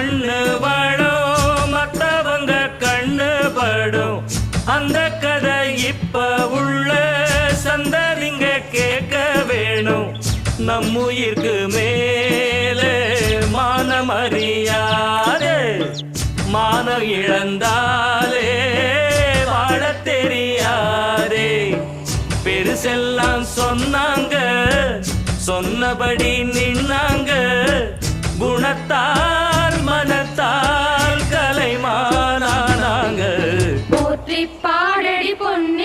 மண்ணு வாழும் மத்தவங்க கண்ணு படும். அந்த கதை இப்ப உள்ள சந்ததிங்க கேட்க வேணும். நம்முயிர்க்கு மேல மானம் அறியாதே. மானம் இழந்தாலே வாழ தெரியாதே. பெருசெல்லாம் சொன்னாங்க சொன்னபடி நின்னாங்க. പാടടി പൊന്നി